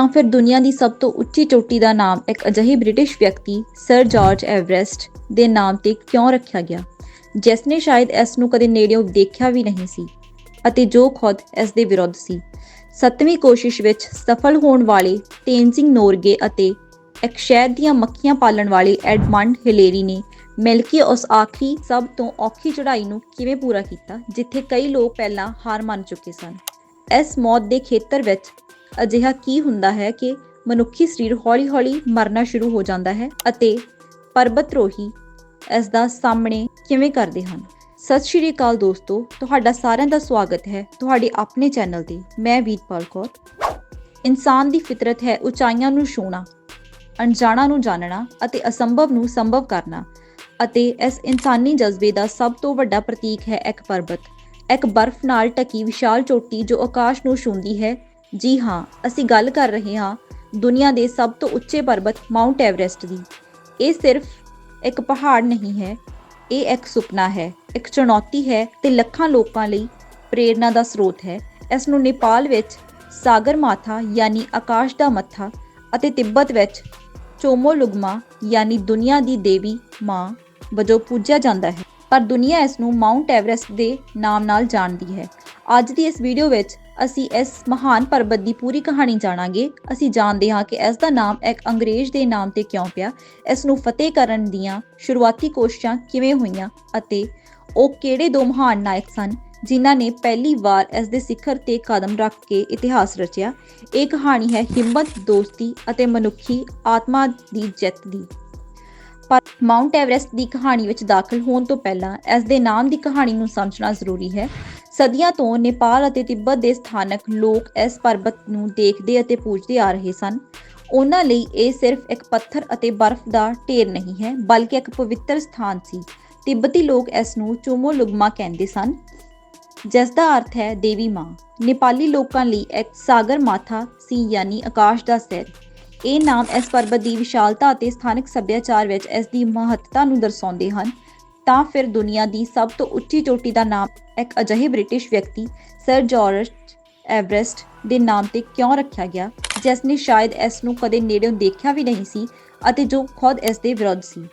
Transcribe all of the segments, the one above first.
ਤਾਂ ਫਿਰ ਦੁਨੀਆ ਦੀ ਸਭ ਤੋਂ ਉੱਚੀ ਚੋਟੀ ਦਾ ਨਾਮ ਇੱਕ ਅਜਿਹੇ ਬ੍ਰਿਟਿਸ਼ ਵਿਅਕਤੀ, ਸਰ ਜਾਰਜ ਐਵਰੈਸਟ, ਦੇ ਨਾਮ ਤੇ ਕਿਉਂ ਰੱਖਿਆ ਗਿਆ, ਜਿਸ ਨੇ ਸ਼ਾਇਦ ਇਸ ਨੂੰ ਕਦੇ ਨੇੜਿਓਂ ਦੇਖਿਆ ਵੀ ਨਹੀਂ ਸੀ ਅਤੇ ਜੋ ਖੁਦ ਇਸ ਦੇ ਵਿਰੁੱਧ ਸੀ। ਸੱਤਵੀਂ ਕੋਸ਼ਿਸ਼ ਵਿੱਚ ਸਫਲ ਹੋਣ ਵਾਲੇ ਤੇਨਜ਼ਿੰਗ ਨੋਰਗੇ ਅਤੇ ਇੱਕ ਸ਼ਹਿਦ ਦੀਆਂ ਮੱਖੀਆਂ ਪਾਲਣ ਵਾਲੇ ਐਡਮੰਡ ਹਿਲੇਰੀ ਨੇ ਮਿਲ ਕੇ ਉਸ ਆਖਰੀ ਸਭ ਤੋਂ ਔਖੀ ਚੜ੍ਹਾਈ ਨੂੰ ਕਿਵੇਂ ਪੂਰਾ ਕੀਤਾ, ਜਿੱਥੇ ਕਈ ਲੋਕ ਪਹਿਲਾਂ ਹਾਰ ਮੰਨ ਚੁੱਕੇ ਸਨ। ਇਸ ਮੌਤ ਦੇ ਖੇਤਰ ਵਿੱਚ ਅਜਿਹਾ ਕੀ ਹੁੰਦਾ ਹੈ ਕਿ ਮਨੁੱਖੀ ਸਰੀਰ ਹੌਲੀ-ਹੌਲੀ ਮਰਨਾ ਸ਼ੁਰੂ ਹੋ ਜਾਂਦਾ ਹੈ ਅਤੇ ਪਰਬਤਰੋਹੀ ਇਸ ਦਾ ਸਾਹਮਣੇ ਕਿਵੇਂ ਕਰਦੇ ਹਨ? ਸਤਿ ਸ਼੍ਰੀ ਅਕਾਲ ਦੋਸਤੋ, ਤੁਹਾਡਾ ਸਾਰਿਆਂ ਦਾ ਸਵਾਗਤ ਹੈ ਤੁਹਾਡੇ ਆਪਣੇ ਚੈਨਲ ਤੇ। ਮੈਂ ਵੀਰਪਾਲ ਕੌਰ। ਇਨਸਾਨ ਦੀ ਫਿਤਰਤ ਹੈ ਉਚਾਈਆਂ ਨੂੰ ਛੂਣਾ ਅਣਜਾਣਾ ਨੂੰ ਜਾਣਨਾ ਅਤੇ ਅਸੰਭਵ ਨੂੰ ਸੰਭਵ ਕਰਨਾ ਅਤੇ ਇਸ ਇਨਸਾਨੀ ਜਜ਼ਬੇ ਦਾ ਸਭ ਤੋਂ ਵੱਡਾ ਪ੍ਰਤੀਕ ਹੈ ਇੱਕ ਪਰਬਤ। ਇੱਕ ਬਰਫ਼ ਨਾਲ ਢਕੀ ਵਿਸ਼ਾਲ ਚੋਟੀ ਜੋ ਆਕਾਸ਼ ਨੂੰ ਛੂੰਹਦੀ ਹੈ ਜੀ ਹਾਂ, ਅਸੀਂ ਗੱਲ ਕਰ ਰਹੇ ਹਾਂ ਦੁਨੀਆ ਦੇ ਸਭ ਤੋਂ ਉੱਚੇ ਪਰਬਤ ਮਾਊਂਟ ਐਵਰੈਸਟ ਦੀ। ਇਹ ਸਿਰਫ ਇੱਕ ਪਹਾੜ ਨਹੀਂ ਹੈ, ਇਹ ਇੱਕ ਸੁਪਨਾ ਹੈ, ਇੱਕ ਚੁਣੌਤੀ ਹੈ ਤੇ ਲੱਖਾਂ ਲੋਕਾਂ ਲਈ ਪ੍ਰੇਰਨਾ ਦਾ ਸਰੋਤ ਹੈ। ਇਸ ਨੂੰ ਨੇਪਾਲ ਵਿੱਚ ਸਾਗਰ ਮਾਥਾ ਯਾਨੀ ਆਕਾਸ਼ ਦਾ ਮੱਥਾ ਅਤੇ ਤਿੱਬਤ ਵਿੱਚ ਚੋਮੋਲੁਗਮਾ ਯਾਨੀ ਦੁਨੀਆ ਦੀ ਦੇਵੀ ਮਾਂ ਵਜੋਂ ਪੂਜਿਆ ਜਾਂਦਾ ਹੈ। ਪਰ ਦੁਨੀਆ ਇਸ ਨੂੰ ਮਾਊਂਟ ਐਵਰੈਸਟ ਦੇ ਨਾਮ ਨਾਲ ਜਾਣਦੀ ਹੈ। ਅੱਜ ਦੀ ਇਸ ਵੀਡੀਓ ਵਿੱਚ ਅਸੀਂ ਇਸ ਮਹਾਨ ਪਰਬਤ ਦੀ ਪੂਰੀ ਕਹਾਣੀ ਜਾਣਾਂਗੇ। ਅਸੀਂ ਜਾਣਦੇ ਹਾਂ ਕਿ ਇਸ ਦਾ ਨਾਮ ਇੱਕ ਅੰਗਰੇਜ਼ ਦੇ ਨਾਮ ਤੇ ਕਿਉਂ ਪਿਆ। ਇਸ ਨੂੰ ਫਤਿਹ ਕਰਨ ਦੀਆਂ ਸ਼ੁਰੂਆਤੀ ਕੋਸ਼ਿਸ਼ਾਂ ਕਿਵੇਂ ਹੋਈਆਂ ਅਤੇ ਉਹ ਕਿਹੜੇ ਦੋ ਮਹਾਨ ਨਾਇਕ ਸਨ, ਜਿਨ੍ਹਾਂ ਨੇ ਪਹਿਲੀ ਵਾਰ ਇਸ ਦੇ ਸਿਖਰ ਤੇ ਕਦਮ ਰੱਖ ਕੇ ਇਤਿਹਾਸ ਰਚਿਆ। ਇਹ ਕਹਾਣੀ ਹੈ ਹਿੰਮਤ, ਦੋਸਤੀ ਅਤੇ ਮਨੁੱਖੀ ਆਤਮਾ ਦੀ ਜਿੱਤ ਦੀ। ਪਰ ਮਾਊਂਟ ਐਵਰੈਸਟ ਦੀ ਕਹਾਣੀ ਵਿੱਚ ਦਾਖਲ ਹੋਣ ਤੋਂ ਪਹਿਲਾਂ ਇਸ ਦੇ ਨਾਮ ਦੀ ਕਹਾਣੀ ਨੂੰ ਸਮਝਣਾ ਜ਼ਰੂਰੀ ਹੈ। ਸਦੀਆਂ ਤੋਂ ਨੇਪਾਲ ਅਤੇ ਤਿੱਬਤ ਦੇ ਸਥਾਨਕ ਲੋਕ ਇਸ ਪਰਬਤ ਨੂੰ ਦੇਖਦੇ ਅਤੇ ਪੂਜਦੇ ਆ ਰਹੇ ਸਨ। ਉਹਨਾਂ ਲਈ ਇਹ ਸਿਰਫ ਇੱਕ ਪੱਥਰ ਅਤੇ ਬਰਫ਼ ਦਾ ਢੇਰ ਨਹੀਂ ਹੈ, ਬਲਕਿ ਇੱਕ ਪਵਿੱਤਰ ਸਥਾਨ ਸੀ। ਤਿੱਬਤੀ ਲੋਕ ਇਸ ਨੂੰ ਚੋਮੋਲੁਗਮਾ ਕਹਿੰਦੇ ਸਨ, ਜਿਸ ਦਾ ਅਰਥ ਹੈ ਦੇਵੀ ਮਾਂ। ਨੇਪਾਲੀ ਲੋਕਾਂ ਲਈ ਇੱਕ ਸਾਗਰ ਮਾਥਾ ਸੀ, ਯਾਨੀ ਆਕਾਸ਼ ਦਾ ਸਿਰ। ਇਹ ਨਾਮ ਇਸ ਪਰਬਤ ਦੀ ਵਿਸ਼ਾਲਤਾ ਅਤੇ ਸਥਾਨਕ ਸੱਭਿਆਚਾਰ ਵਿੱਚ ਇਸ ਦੀ ਮਹੱਤਤਾ ਨੂੰ ਦਰਸਾਉਂਦੇ ਹਨ। ਤਾਂ ਫਿਰ ਦੁਨੀਆ ਦੀ ਸਭ ਤੋਂ ਉੱਚੀ ਚੋਟੀ ਦਾ ਨਾਮ ਇੱਕ ਅਜਿਹੇ ਬ੍ਰਿਟਿਸ਼ ਵਿਅਕਤੀ, ਸਰ ਜਾਰਜ ਐਵਰੈਸਟ ਦੇ ਨਾਮ ਤੇ ਕਿਉਂ ਰੱਖਿਆ ਗਿਆ, ਜਿਸ ਨੇ ਸ਼ਾਇਦ ਇਸ ਨੂੰ ਕਦੇ ਨੇੜਿਓਂ ਦੇਖਿਆ ਵੀ ਨਹੀਂ ਸੀ ਅਤੇ ਜੋ ਖੁਦ ਇਸ ਦੇ ਵਿਰੁੱਧ ਸੀ।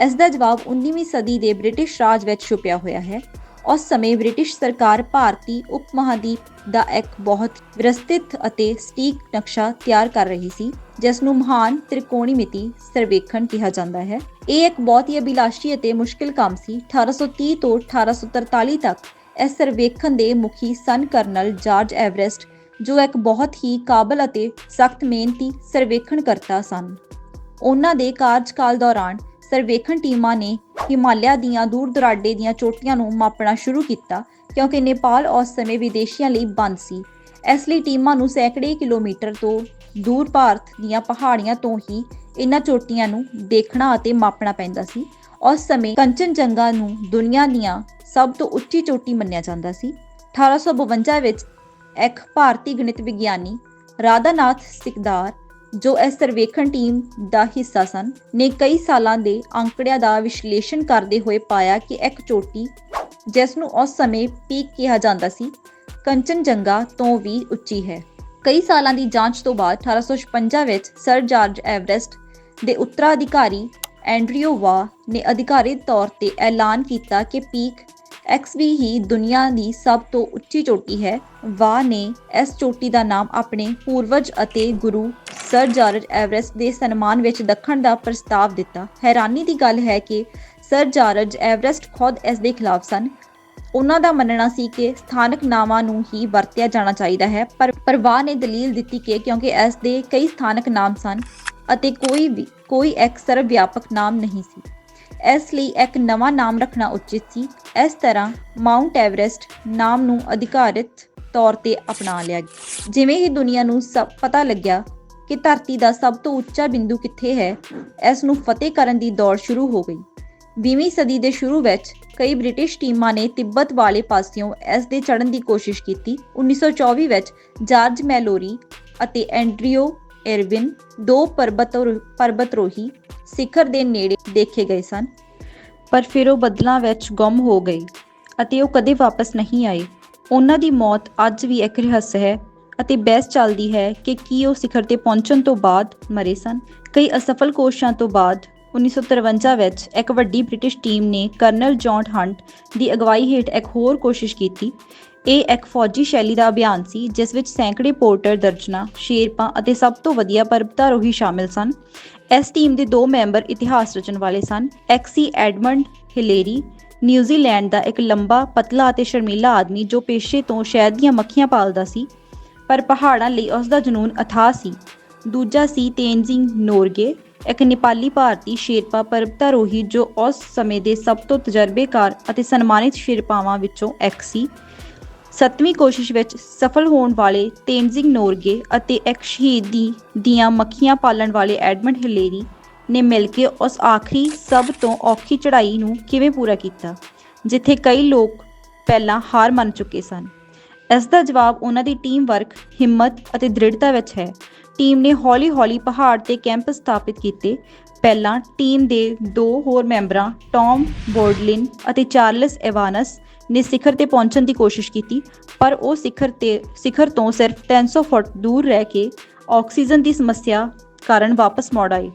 ਇਸ ਦਾ ਜਵਾਬ 19ਵੀਂ ਸਦੀ ਦੇ ਬ੍ਰਿਟਿਸ਼ ਰਾਜ ਵਿੱਚ ਛੁਪਿਆ ਹੋਇਆ ਹੈ। ਉਸ ਸਮੇਂ ਬ੍ਰਿਟਿਸ਼ ਸਰਕਾਰ ਭਾਰਤੀ ਉਪ ਮਹਾਦੀਪ ਦਾ ਇੱਕ ਬਹੁਤ ਵਿਸਤ੍ਰਿਤ ਅਤੇ ਸਟੀਕ ਨਕਸ਼ਾ ਤਿਆਰ ਕਰ ਰਹੀ ਸੀ ਜਿਸ ਨੂੰ ਮਹਾਨ ਤ੍ਰਿਕੋਣੀ ਮਿਤੀ ਸਰਵੇਖਣ ਕਿਹਾ ਜਾਂਦਾ ਹੈ। ਇਹ ਇੱਕ ਬਹੁਤ ਹੀ ਅਭਿਲਾਸ਼ੀ ਅਤੇ ਮੁਸ਼ਕਿਲ ਕੰਮ ਸੀ। 1830 ਤੋਂ 1843 ਤੱਕ ਇਸ ਸਰਵੇਖਣ ਦੇ ਮੁਖੀ ਸਨ ਕਰਨਲ ਜਾਰਜ ਐਵਰੈਸਟ, ਜੋ ਇੱਕ ਬਹੁਤ ਹੀ ਕਾਬਲ ਅਤੇ ਸਖਤ ਮਿਹਨਤੀ ਸਰਵੇਖਣ ਕਰਤਾ ਸਨ। ਉਹਨਾਂ ਦੇ ਕਾਰਜਕਾਲ ਦੌਰਾਨ ਸਰਵੇਖਣ ਟੀਮਾਂ ਨੇ ਹਿਮਾਲਿਆ ਦੀਆਂ ਦੂਰ ਦੁਰਾਡੇ ਦੀਆਂ ਚੋਟੀਆਂ ਨੂੰ ਮਾਪਣਾ ਸ਼ੁਰੂ ਕੀਤਾ, ਕਿਉਂਕਿ ਨੇਪਾਲ ਉਸ ਸਮੇਂ ਵਿਦੇਸ਼ੀਆਂ ਲਈ ਬੰਦ ਸੀ। ਇਸ ਲਈ ਟੀਮਾਂ ਨੂੰ ਸੈਂਕੜੇ ਕਿਲੋਮੀਟਰ ਤੋਂ ਦੂਰ ਭਾਰਤ ਦੀਆਂ ਪਹਾੜੀਆਂ ਤੋਂ ਹੀ ਇਹਨਾਂ ਚੋਟੀਆਂ ਨੂੰ ਦੇਖਣਾ ਅਤੇ ਮਾਪਣਾ ਪੈਂਦਾ ਸੀ। ਉਸ ਸਮੇਂ ਕੰਚਨਜੰਗਾ ਨੂੰ ਦੁਨੀਆ ਦੀਆਂ ਸਭ ਤੋਂ ਉੱਚੀ ਚੋਟੀ ਮੰਨਿਆ ਜਾਂਦਾ ਸੀ। 1852 ਵਿੱਚ ਇੱਕ ਭਾਰਤੀ ਗਣਿਤ ਵਿਗਿਆਨੀ ਰਾਧਾਨਾਥ ਸਿਕਦਾਰ ਜੋ ਇਸ ਸਰਵੇਖਣ ਟੀਮ ਦਾ ਹਿੱਸਾ ਸਨ, ਨੇ ਕਈ ਸਾਲਾਂ ਦੇ ਅੰਕੜਿਆਂ ਦਾ ਵਿਸ਼ਲੇਸ਼ਣ ਕਰਦੇ ਹੋਏ ਪਾਇਆ ਕਿ ਇੱਕ ਚੋਟੀ, ਜਿਸ ਨੂੰ ਉਸ ਸਮੇਂ ਪੀਕ ਕਿਹਾ ਜਾਂਦਾ ਸੀ, ਕੰਚਨਜੰਗਾ ਤੋਂ ਵੀ ਉੱਚੀ ਹੈ। ਕਈ ਸਾਲਾਂ ਦੀ ਜਾਂਚ ਤੋਂ ਬਾਅਦ 1856 ਵਿੱਚ ਸਰ ਜਾਰਜ ਐਵਰੈਸਟ ਦੇ ਉੱਤਰਾਧਿਕਾਰੀ ਐਂਡਰਿਓ ਵਾ ਨੇ ਅਧਿਕਾਰਿਤ ਤੌਰ ਤੇ ਐਲਾਨ ਕੀਤਾ ਕਿ ਪੀਕ ਐਕਸਵੀ ਹੀ ਦੁਨੀਆ ਦੀ ਸਭ ਤੋਂ ਉੱਚੀ ਚੋਟੀ ਹੈ। ਵਾ ਨੇ ਇਸ ਚੋਟੀ ਦਾ ਨਾਮ ਆਪਣੇ ਪੂਰਵਜ ਅਤੇ ਗੁਰੂ ਸਰ ਜਾਰਜ ਐਵਰੈਸਟ ਦੇ ਸਨਮਾਨ ਵਿੱਚ ਦੱਖਣ ਦਾ ਪ੍ਰਸਤਾਵ ਦਿੱਤਾ। ਹੈਰਾਨੀ ਦੀ ਗੱਲ ਹੈ ਕਿ ਸਰ ਜਾਰਜ ਐਵਰੈਸਟ ਖੁਦ ਇਸ ਦੇ ਖਿਲਾਫ ਸਨ। ਉਹਨਾਂ ਦਾ ਮੰਨਣਾ ਸੀ ਕਿ ਸਥਾਨਕ ਨਾਵਾਂ ਨੂੰ ਹੀ ਵਰਤਿਆ ਜਾਣਾ ਚਾਹੀਦਾ ਹੈ, ਪਰ ਪਰਵਾਹ ਨੇ ਦਲੀਲ ਦਿੱਤੀ ਕਿ ਕਿਉਂਕਿ ਇਸ ਦੇ ਕਈ ਸਥਾਨਕ ਨਾਮ ਸਨ ਅਤੇ ਕੋਈ ਵੀ ਕੋਈ ਇੱਕ ਸਰਵ ਵਿਆਪਕ ਨਾਮ ਨਹੀਂ ਸੀ। ਇਸ ਲਈ ਇੱਕ ਨਵਾਂ ਨਾਮ ਰੱਖਣਾ ਉਚਿਤ ਸੀ। ਇਸ ਤਰ੍ਹਾਂ ਮਾਊਂਟ ਐਵਰੈਸਟ ਨਾਮ ਨੂੰ ਅਧਿਕਾਰਿਤ ਤੌਰ ਤੇ ਅਪਣਾ ਲਿਆ ਗਿਆ। ਜਿਵੇਂ ਹੀ ਦੁਨੀਆ ਨੂੰ ਸਭ ਪਤਾ ਲੱਗਿਆ ਕਿ ਧਰਤੀ ਦਾ ਸਭ ਤੋਂ ਉੱਚਾ ਬਿੰਦੂ ਕਿੱਥੇ ਹੈ, ਇਸ ਨੂੰ ਫਤਿਹ ਕਰਨ ਦੀ ਦੌੜ ਸ਼ੁਰੂ ਹੋ ਗਈ। 20ਵੀਂ ਸਦੀ ਦੇ ਸ਼ੁਰੂ ਵਿੱਚ ਕਈ ਬ੍ਰਿਟਿਸ਼ ਟੀਮਾਂ ਨੇ ਤਿੱਬਤ ਵਾਲੇ ਪਾਸਿਓਂ ਇਸ ਦੇ ਚੜ੍ਹਨ ਦੀ ਕੋਸ਼ਿਸ਼ ਕੀਤੀ। 1924 ਵਿੱਚ ਜਾਰਜ ਮੈਲੋਰੀ ਅਤੇ ਐਂਡਰਿਓ ਐਰਵਿਨ ਦੋ ਪਰਬਤ ਪਰਬਤਰੋਹੀ ਸਿਖਰ ਦੇ ਨੇੜੇ ਦੇਖੇ ਗਏ ਸਨ, ਪਰ ਫਿਰ ਉਹ ਬੱਦਲਾਂ ਵਿੱਚ ਗੁੰਮ ਹੋ ਗਏ ਅਤੇ ਉਹ ਕਦੇ ਵਾਪਸ ਨਹੀਂ ਆਏ। ਉਹਨਾਂ ਦੀ ਮੌਤ ਅੱਜ ਵੀ ਇੱਕ ਰਹੱਸ ਹੈ ਅਤੇ ਬਹਿਸ ਚੱਲਦੀ ਹੈ ਕਿ ਕੀ ਉਹ ਸਿਖਰ ਤੇ ਪਹੁੰਚਣ ਤੋਂ ਬਾਅਦ ਮਰੇ ਸਨ। ਕਈ ਅਸਫਲ ਕੋਸ਼ਿਸ਼ਾਂ ਤੋਂ ਬਾਅਦ 1953 ਵਿੱਚ ਇੱਕ ਵੱਡੀ ਬ੍ਰਿਟਿਸ਼ ਟੀਮ ਨੇ ਕਰਨਲ ਜੌਨ ਹੰਟ ਦੀ ਅਗਵਾਈ ਹੇਠ ਇੱਕ ਹੋਰ ਕੋਸ਼ਿਸ਼ ਕੀਤੀ ਇਹ ਇੱਕ ਫੌਜੀ ਸ਼ੈਲੀ ਦਾ ਅਭਿਆਨ ਸੀ, ਜਿਸ ਵਿੱਚ ਸੈਂਕੜੇ ਪੋਰਟਰ, ਦਰਜਨਾ, ਸ਼ੇਰਪਾਂ ਅਤੇ ਸਭ ਤੋਂ ਵਧੀਆ ਪਰਬਤਾਰੋਹੀ ਸ਼ਾਮਿਲ ਸਨ। ਇਸ ਟੀਮ ਦੇ ਦੋ ਮੈਂਬਰ ਇਤਿਹਾਸ ਰਚਣ ਵਾਲੇ ਸਨ ਇੱਕ ਸੀ ਐਡਮੰਡ ਹਿਲੇਰੀ, ਨਿਊਜ਼ੀਲੈਂਡ ਦਾ ਇੱਕ ਲੰਬਾ, ਪਤਲਾ ਅਤੇ ਸ਼ਰਮੀਲਾ ਆਦਮੀ ਜੋ ਪੇਸ਼ੇ ਤੋਂ ਸ਼ਹਿਦ ਦੀਆਂ ਮੱਖੀਆਂ ਪਾਲਦਾ ਸੀ, ਪਰ ਪਹਾੜਾਂ ਲਈ ਉਸ ਦਾ ਜਨੂਨ ਅਥਾਹ ਸੀ। ਦੂਜਾ ਸੀ ਤੇਨਜ਼ਿੰਗ ਨੋਰਗੇ, ਇੱਕ ਨੇਪਾਲੀ ਭਾਰਤੀ ਸ਼ੇਰਪਾ ਪਰਬਤਾਰੋਹੀ ਜੋ ਉਸ ਸਮੇਂ ਦੇ ਸਭ ਤੋਂ ਤਜਰਬੇਕਾਰ ਅਤੇ ਸਨਮਾਨਿਤ ਸ਼ੇਰਪਾਵਾਂ ਵਿੱਚੋਂ ਇੱਕ ਸੀ। ਸੱਤਵੀਂ ਕੋਸ਼ਿਸ਼ ਵਿੱਚ ਸਫਲ ਹੋਣ ਵਾਲੇ ਤੇਨਜ਼ਿੰਗ ਨੋਰਗੇ ਅਤੇ ਇੱਕ ਸ਼ਹੀਦੀ ਦੀਆਂ ਮੱਖੀਆਂ ਪਾਲਣ ਵਾਲੇ ਐਡਮੰਡ ਹਿਲੇਰੀ ਨੇ ਮਿਲ ਕੇ ਉਸ ਆਖਰੀ ਸਭ ਤੋਂ ਔਖੀ ਚੜ੍ਹਾਈ ਨੂੰ ਕਿਵੇਂ ਪੂਰਾ ਕੀਤਾ, ਜਿੱਥੇ ਕਈ ਲੋਕ ਪਹਿਲਾਂ ਹਾਰ ਮੰਨ ਚੁੱਕੇ ਸਨ। ਇਸ ਦਾ ਜਵਾਬ ਉਹਨਾਂ ਦੀ ਟੀਮ ਵਰਕ, ਹਿੰਮਤ ਅਤੇ ਦ੍ਰਿੜਤਾ ਵਿੱਚ ਹੈ। ਟੀਮ ਨੇ ਹੌਲੀ-ਹੌਲੀ ਪਹਾੜ ਤੇ ਕੈਂਪ ਸਥਾਪਿਤ ਕੀਤੇ। ਪਹਿਲਾਂ ਟੀਮ ਦੇ ਦੋ ਹੋਰ ਮੈਂਬਰਾਂ, ਟੌਮ ਬੋਰਡਲਿਨ ਅਤੇ ਚਾਰਲਸ ਐਵਾਨਸ ਨੇ ਸਿਖਰ ਤੇ ਪਹੁੰਚਣ ਦੀ ਕੋਸ਼ਿਸ਼ ਕੀਤੀ, ਪਰ ਉਹ ਸਿਖਰ ਤੇ, ਸਿਖਰ ਤੋਂ ਸਿਰਫ 300 ਫੁੱਟ ਦੂਰ ਰਹਿ ਕੇ ਆਕਸੀਜਨ ਦੀ ਸਮੱਸਿਆ ਕਾਰਨ ਵਾਪਸ ਮੁੜ ਆਏ।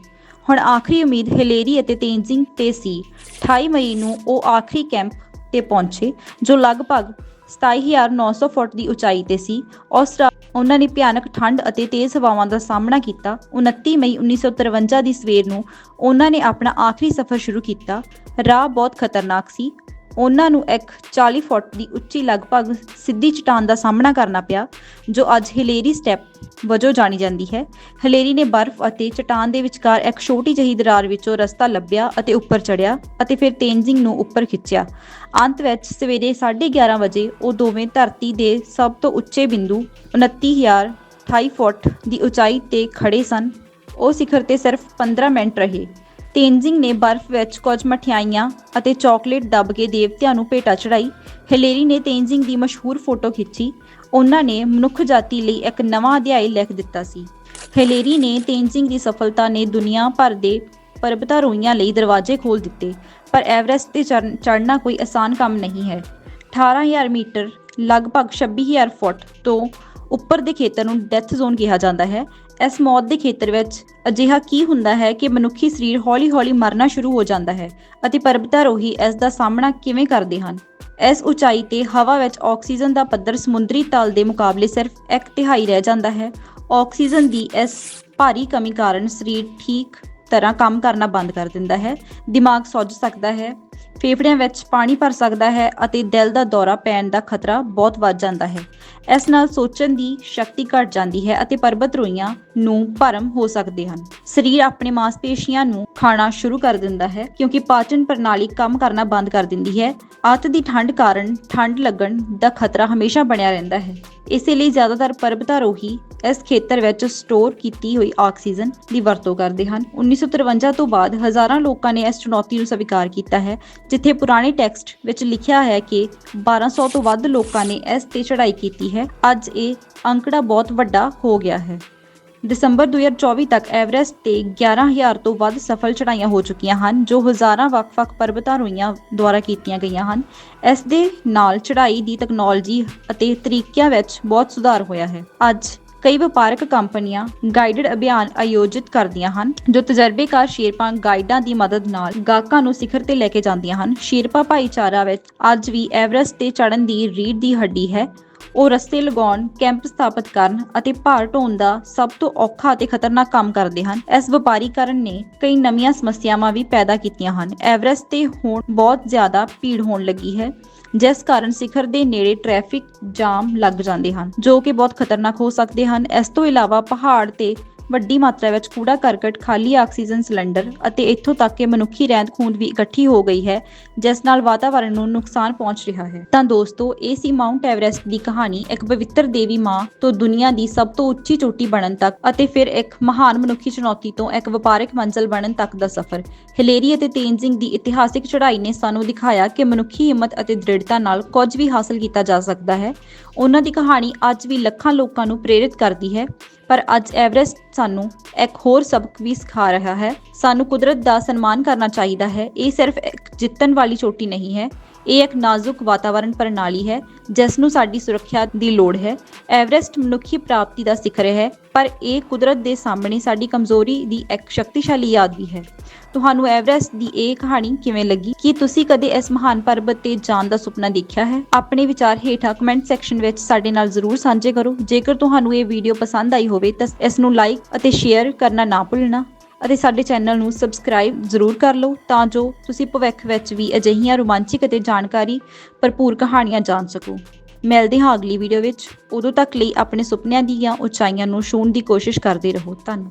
ਹੁਣ ਆਖਰੀ ਉਮੀਦ ਹਿਲੇਰੀ ਅਤੇ ਤੇਨਜ਼ਿੰਗ ਤੇ ਸੀ। 28 ਮਈ ਨੂੰ ਉਹ ਆਖਰੀ ਕੈਂਪ ਤੇ ਪਹੁੰਚੇ, ਜੋ ਲਗਭਗ 27900 ਫੁੱਟ ਦੀ ਉਚਾਈ ਤੇ ਸੀ। ਉਸ ਰਾਤ ਉਹਨਾਂ ਨੇ ਭਿਆਨਕ ਠੰਡ ਅਤੇ ਤੇਜ਼ ਹਵਾਵਾਂ ਦਾ ਸਾਹਮਣਾ ਕੀਤਾ। 29 ਮਈ 1953 ਦੀ ਸਵੇਰ ਨੂੰ ਉਹਨਾਂ ਨੇ ਆਪਣਾ ਆਖਰੀ ਸਫ਼ਰ ਸ਼ੁਰੂ ਕੀਤਾ। ਰਾਹ ਬਹੁਤ ਖਤਰਨਾਕ ਸੀ। ਉਹਨਾਂ ਨੂੰ ਇੱਕ 40 ਫੁੱਟ ਦੀ ਉੱਚੀ ਲਗਭਗ ਸਿੱਧੀ ਚਟਾਨ ਦਾ ਸਾਹਮਣਾ ਕਰਨਾ ਪਿਆ, ਜੋ ਅੱਜ ਹਿਲੇਰੀ ਸਟੈਪ ਵਜੋਂ ਜਾਣੀ ਜਾਂਦੀ ਹੈ। ਹਲੇਰੀ ਨੇ ਬਰਫ਼ ਅਤੇ ਚਟਾਨ ਦੇ ਵਿਚਕਾਰ ਇੱਕ ਛੋਟੀ ਜਿਹੀ ਦਰਾਰ ਵਿੱਚੋਂ ਰਸਤਾ ਲੱਭਿਆ ਅਤੇ ਉੱਪਰ ਚੜਿਆ ਅਤੇ ਫਿਰ ਤੇਨਜ਼ਿੰਗ ਨੂੰ ਉੱਪਰ ਖਿੱਚਿਆ। ਅੰਤ ਵਿੱਚ ਸਵੇਰੇ 11:30 ਵਜੇ ਉਹ ਦੋਵੇਂ ਧਰਤੀ ਦੇ ਸਭ ਤੋਂ ਉੱਚੇ ਬਿੰਦੂ 29028 ਫੁੱਟ ਦੀ ਉਚਾਈ ਤੇ ਖੜੇ ਸਨ। ਉਹ ਸਿਖਰ ਤੇ ਸਿਰਫ 15 ਮਿੰਟ ਰਹੇ। ਤੇਨਜ਼ਿੰਗ ਨੇ ਬਰਫ਼ ਵਿੱਚ ਕੁਝ ਮਠਿਆਈਆਂ ਅਤੇ ਚਾਕਲੇਟ ਦੱਬ ਕੇ ਦੇਵਤਿਆਂ ਨੂੰ ਭੇਟਾ ਚੜਾਈ ਹਿਲੇਰੀ ਨੇ ਤੇਨਜ਼ਿੰਗ ਦੀ ਮਸ਼ਹੂਰ ਫੋਟੋ ਖਿੱਚੀ। ਉਹਨਾਂ ਨੇ ਮਨੁੱਖ ਜਾਤੀ ਲਈ ਇੱਕ ਨਵਾਂ ਅਧਿਆਇ ਲਿਖ ਦਿੱਤਾ ਸੀ। ਹਿਲੇਰੀ ਨੇ ਤੇਨਜ਼ਿੰਗ ਦੀ ਸਫਲਤਾ ਨੇ ਦੁਨੀਆ ਭਰ ਦੇ ਪਰਬਤਾਰੋਹੀਆਂ ਲਈ ਦਰਵਾਜ਼ੇ ਖੋਲ੍ਹ ਦਿੱਤੇ। ਪਰ ਐਵਰੈਸਟ ਤੇ ਚੜ੍ਹਨਾ ਕੋਈ ਆਸਾਨ ਕੰਮ ਨਹੀਂ ਹੈ। 18000 ਮੀਟਰ, ਲਗਭਗ 26000 ਫੁੱਟ ਤੋਂ ਉੱਪਰ ਦੇ ਖੇਤਰ ਨੂੰ ਡੈਥ ਜ਼ੋਨ ਕਿਹਾ ਜਾਂਦਾ ਹੈ ਇਸ ਮੌਤ ਦੇ ਖੇਤਰ ਵਿੱਚ ਅਜਿਹਾ ਕੀ ਹੁੰਦਾ ਹੈ ਕਿ ਮਨੁੱਖੀ ਸਰੀਰ ਹੌਲੀ-ਹੌਲੀ ਮਰਨਾ ਸ਼ੁਰੂ ਹੋ ਜਾਂਦਾ ਹੈ ਅਤੇ ਪਰਬਤਾਰੋਹੀ ਇਸ ਦਾ ਸਾਹਮਣਾ ਕਿਵੇਂ ਕਰਦੇ ਹਨ? ਇਸ ਉਚਾਈ ਤੇ ਹਵਾ ਵਿੱਚ ਆਕਸੀਜਨ ਦਾ ਪੱਧਰ ਸਮੁੰਦਰੀ ਤਲ ਦੇ ਮੁਕਾਬਲੇ ਸਿਰਫ ਇੱਕ ਤਿਹਾਈ ਰਹਿ ਜਾਂਦਾ ਹੈ। ਆਕਸੀਜਨ ਦੀ ਇਸ ਭਾਰੀ ਕਮੀ ਕਾਰਨ ਸਰੀਰ ਠੀਕ ਤਰ੍ਹਾਂ ਕੰਮ ਕਰਨਾ ਬੰਦ ਕਰ ਦਿੰਦਾ ਹੈ। ਦਿਮਾਗ ਸੁੱਜ ਸਕਦਾ ਹੈ। ਫੇਫੜਿਆਂ ਵਿੱਚ ਪਾਣੀ ਭਰ ਸਕਦਾ ਹੈ ਅਤੇ ਦਿਲ ਦਾ ਦੌਰਾ ਪੈਣ ਦਾ ਖਤਰਾ ਬਹੁਤ ਵੱਧ ਜਾਂਦਾ ਹੈ। ਇਸ ਨਾਲ ਸੋਚਣ ਦੀ ਸ਼ਕਤੀ ਘਟ ਜਾਂਦੀ ਹੈ ਅਤੇ ਪਰਬਤ ਰੋਈਆਂ ਨੂੰ ਭਰਮ ਹੋ ਸਕਦੇ ਹਨ। ਸਰੀਰ ਆਪਣੇ ਮਾਸਪੇਸ਼ੀਆਂ ਨੂੰ ਖਾਣਾ ਸ਼ੁਰੂ ਕਰ ਦਿੰਦਾ ਹੈ ਕਿਉਂਕਿ ਪਾਚਨ ਪ੍ਰਣਾਲੀ ਕੰਮ ਕਰਨਾ ਬੰਦ ਕਰ ਦਿੰਦੀ ਹੈ। ਅੱਤ ਦੀ ਠੰਡ ਕਾਰਨ ਠੰਡ ਲੱਗਣ ਦਾ ਖਤਰਾ ਹਮੇਸ਼ਾ ਬਣਿਆ ਰਹਿੰਦਾ ਹੈ। ਇਸੇ ਲਈ ਜ਼ਿਆਦਾਤਰ ਪਰਬਤਾਰੋਹੀ ਇਸ ਖੇਤਰ ਵਿੱਚ ਸਟੋਰ ਕੀਤੀ ਹੋਈ ਆਕਸੀਜਨ ਦੀ ਵਰਤੋਂ ਕਰਦੇ ਹਨ। 1953 ਤੋਂ ਬਾਅਦ ਹਜ਼ਾਰਾਂ ਲੋਕਾਂ ਨੇ ਇਸ ਚੁਣੌਤੀ ਨੂੰ ਸਵੀਕਾਰ ਕੀਤਾ ਹੈ ਜਿੱਥੇ ਪੁਰਾਣੇ ਟੈਕਸਟ ਵਿੱਚ ਲਿਖਿਆ ਹੈ ਕਿ 1200 ਤੋਂ ਵੱਧ ਲੋਕਾਂ ਨੇ ਇਸ ਤੇ ਚੜ੍ਹਾਈ ਕੀਤੀ ਹੈ, ਅੱਜ ਇਹ ਅੰਕੜਾ ਬਹੁਤ ਵੱਡਾ ਹੋ ਗਿਆ ਹੈ। ਦਸੰਬਰ 2024 ਤੱਕ ਐਵਰੈਸਟ ਤੇ 11000 ਤੋਂ ਵੱਧ ਸਫਲ ਚੜ੍ਹਾਈਆਂ ਹੋ ਚੁੱਕੀਆਂ ਹਨ, ਜੋ ਹਜ਼ਾਰਾਂ ਵੱਖ-ਵੱਖ ਪਰਬਤਾਰੋਹੀਆਂ ਦੁਆਰਾ ਕੀਤੀਆਂ ਗਈਆਂ ਹਨ। ਇਸ ਦੇ ਨਾਲ ਚੜ੍ਹਾਈ ਦੀ ਤਕਨਾਲੋਜੀ ਅਤੇ ਤਰੀਕਿਆਂ ਵਿੱਚ ਬਹੁਤ ਸੁਧਾਰ ਹੋਇਆ ਹੈ। ਅੱਜ ਕਈ ਵਪਾਰਕ ਕੰਪਨੀਆਂ ਗਾਈਡਡ ਅਭਿਆਨ ਆਯੋਜਿਤ ਕਰਦੀਆਂ ਹਨ, ਜੋ ਤਜਰਬੇਕਾਰ ਸ਼ੇਰਪਾ ਗਾਈਡਾਂ ਦੀ ਮਦਦ ਨਾਲ ਗਾਹਕਾਂ ਨੂੰ ਸਿਖਰ ਤੇ ਲੈ ਕੇ ਜਾਂਦੀਆਂ ਹਨ। ਸ਼ੇਰਪਾ ਭਾਈਚਾਰਾ ਵਿੱਚ ਅੱਜ ਵੀ ਐਵਰੈਸਟ ਤੇ ਚੜ੍ਹਨ ਦੀ ਰੀੜ ਦੀ ਹੱਡੀ ਹੈ। ਉਹ ਰਸਤੇ ਲਗਾਉਣ, ਕੈਂਪ ਸਥਾਪਿਤ ਕਰਨ ਅਤੇ ਭਾਰ ਢੋਣ ਦਾ ਸਭ ਤੋਂ ਔਖਾ ਅਤੇ ਖਤਰਨਾਕ ਕੰਮ ਕਰਦੇ ਹਨ। ਇਸ ਵਪਾਰੀਕਰਨ ਨੇ ਕਈ ਨਵੀਆਂ ਸਮੱਸਿਆਵਾਂ ਵੀ ਪੈਦਾ ਕੀਤੀਆਂ ਹਨ। ਐਵਰੈਸਟ ਤੇ ਹੁਣ ਬਹੁਤ ਜ਼ਿਆਦਾ ਭੀੜ ਹੋਣ ਲੱਗੀ ਹੈ, ਜਿਸ ਕਾਰਨ ਸਿਖਰ ਦੇ ਨੇੜੇ ਟ੍ਰੈਫਿਕ ਜਾਮ ਲੱਗ ਜਾਂਦੇ ਹਨ, ਜੋ ਕਿ ਬਹੁਤ ਖਤਰਨਾਕ ਹੋ ਸਕਦੇ ਹਨ। ਇਸ ਤੋਂ ਇਲਾਵਾ ਪਹਾੜ ਤੇ ਵੱਡੀ ਮਾਤਰਾ ਵਿੱਚ ਕੂੜਾ ਕਰਕਟ, ਖਾਲੀ ਆਕਸੀਜਨ ਸਿਲੰਡਰ ਅਤੇ ਇੱਥੋਂ ਤੱਕ ਕਿ ਮਨੁੱਖੀ ਰਹਿੰਦ ਖੂੰਹਦ ਵੀ ਇਕੱਠੀ ਹੋ ਗਈ ਹੈ, ਜਿਸ ਨਾਲ ਵਾਤਾਵਰਣ ਨੂੰ ਨੁਕਸਾਨ ਪਹੁੰਚ ਰਿਹਾ ਹੈ। ਤਾਂ ਦੋਸਤੋ, ਇਹ ਸੀ ਮਾਊਂਟ ਐਵਰੈਸਟ ਦੀ ਕਹਾਣੀ, ਇੱਕ ਪਵਿੱਤਰ ਦੇਵੀ ਮਾਂ ਤੋਂ ਦੁਨੀਆ ਦੀ ਸਭ ਤੋਂ ਉੱਚੀ ਚੋਟੀ ਬਣਨ ਤੱਕ ਅਤੇ ਫਿਰ ਇੱਕ ਮਹਾਨ ਮਨੁੱਖੀ ਚੁਣੌਤੀ ਤੋਂ ਇੱਕ ਵਪਾਰਕ ਮੰਜ਼ਲ ਬਣਨ ਤੱਕ ਦਾ ਸਫ਼ਰ। ਹਿਲੇਰੀ ਅਤੇ ਤੇਨਜ਼ਿੰਗ ਦੀ ਇਤਿਹਾਸਿਕ ਚੜ੍ਹਾਈ ਨੇ ਸਾਨੂੰ ਦਿਖਾਇਆ ਕਿ ਮਨੁੱਖੀ ਹਿੰਮਤ ਅਤੇ ਦ੍ਰਿੜਤਾ ਨਾਲ ਕੁਝ ਵੀ ਹਾਸਲ ਕੀਤਾ ਜਾ ਸਕਦਾ ਹੈ। ਉਹਨਾਂ ਦੀ ਕਹਾਣੀ ਅੱਜ ਵੀ ਲੱਖਾਂ ਲੋਕਾਂ ਨੂੰ ਪ੍ਰੇਰਿਤ ਕਰਦੀ ਹੈ। ਪਰ ਅੱਜ ਐਵਰੈਸਟ ਸਾਨੂੰ ਇੱਕ ਹੋਰ ਸਬਕ ਵੀ ਸਿਖਾ ਰਿਹਾ ਹੈ। ਸਾਨੂੰ ਕੁਦਰਤ ਦਾ ਸਨਮਾਨ ਕਰਨਾ ਚਾਹੀਦਾ ਹੈ। ਇਹ ਸਿਰਫ ਇੱਕ ਜਿੱਤਣ ਵਾਲੀ ਚੋਟੀ ਨਹੀਂ ਹੈ। ਇਹ ਇੱਕ ਨਾਜ਼ੁਕ ਵਾਤਾਵਰਣ ਪ੍ਰਣਾਲੀ ਹੈ ਜਿਸ ਨੂੰ ਸਾਡੀ ਸੁਰੱਖਿਆ ਦੀ ਲੋੜ ਹੈ। ਐਵਰੈਸਟ ਮਨੁੱਖੀ ਪ੍ਰਾਪਤੀ ਦਾ ਸਿਖਰ ਹੈ, ਪਰ ਇਹ ਕੁਦਰਤ ਦੇ ਸਾਹਮਣੇ ਸਾਡੀ ਕਮਜ਼ੋਰੀ ਦੀ ਇੱਕ ਸ਼ਕਤੀਸ਼ਾਲੀ ਯਾਦ ਹੈ। ਤੁਹਾਨੂੰ ਐਵਰੈਸਟ ਦੀ ਇਹ ਕਹਾਣੀ ਕਿਵੇਂ ਲੱਗੀ? ਕੀ ਤੁਸੀਂ ਕਦੇ ਇਸ ਮਹਾਨ ਪਰਬਤ ਤੇ ਜਾਣ ਦਾ ਸੁਪਨਾ ਦੇਖਿਆ ਹੈ? ਆਪਣੇ ਵਿਚਾਰ ਹੇਠਾਂ ਕਮੈਂਟ ਸੈਕਸ਼ਨ ਵਿੱਚ ਸਾਡੇ ਨਾਲ ਜ਼ਰੂਰ ਸਾਂਝੇ ਕਰੋ। ਜੇਕਰ ਤੁਹਾਨੂੰ ਇਹ ਵੀਡੀਓ ਪਸੰਦ ਆਈ ਹੋਵੇ, ਤਾਂ ਇਸ ਨੂੰ ਲਾਈਕ ਅਤੇ ਸ਼ੇਅਰ ਕਰਨਾ ਨਾ ਭੁੱਲਣਾ। ਅਤੇ ਸਾਡੇ ਚੈਨਲ ਨੂੰ ਸਬਸਕ੍ਰਾਈਬ ਜ਼ਰੂਰ ਕਰ ਲਓ ਤਾਂ ਜੋ ਤੁਸੀਂ ਭਵਿੱਖ ਵਿੱਚ ਵੀ ਅਜਿਹੀਆਂ ਰੋਮਾਂਚਿਕ ਅਤੇ ਜਾਣਕਾਰੀ ਭਰਪੂਰ ਕਹਾਣੀਆਂ ਜਾਣ ਸਕੋ। ਮਿਲਦੇ ਹਾਂ ਅਗਲੀ ਵੀਡੀਓ ਵਿੱਚ। ਉਦੋਂ ਤੱਕ ਲਈ ਆਪਣੇ ਸੁਪਨਿਆਂ ਦੀਆਂ ਉਚਾਈਆਂ ਨੂੰ ਛੂਹਣ ਦੀ ਕੋਸ਼ਿਸ਼ ਕਰਦੇ ਰਹੋ। ਧੰਨਵਾਦ।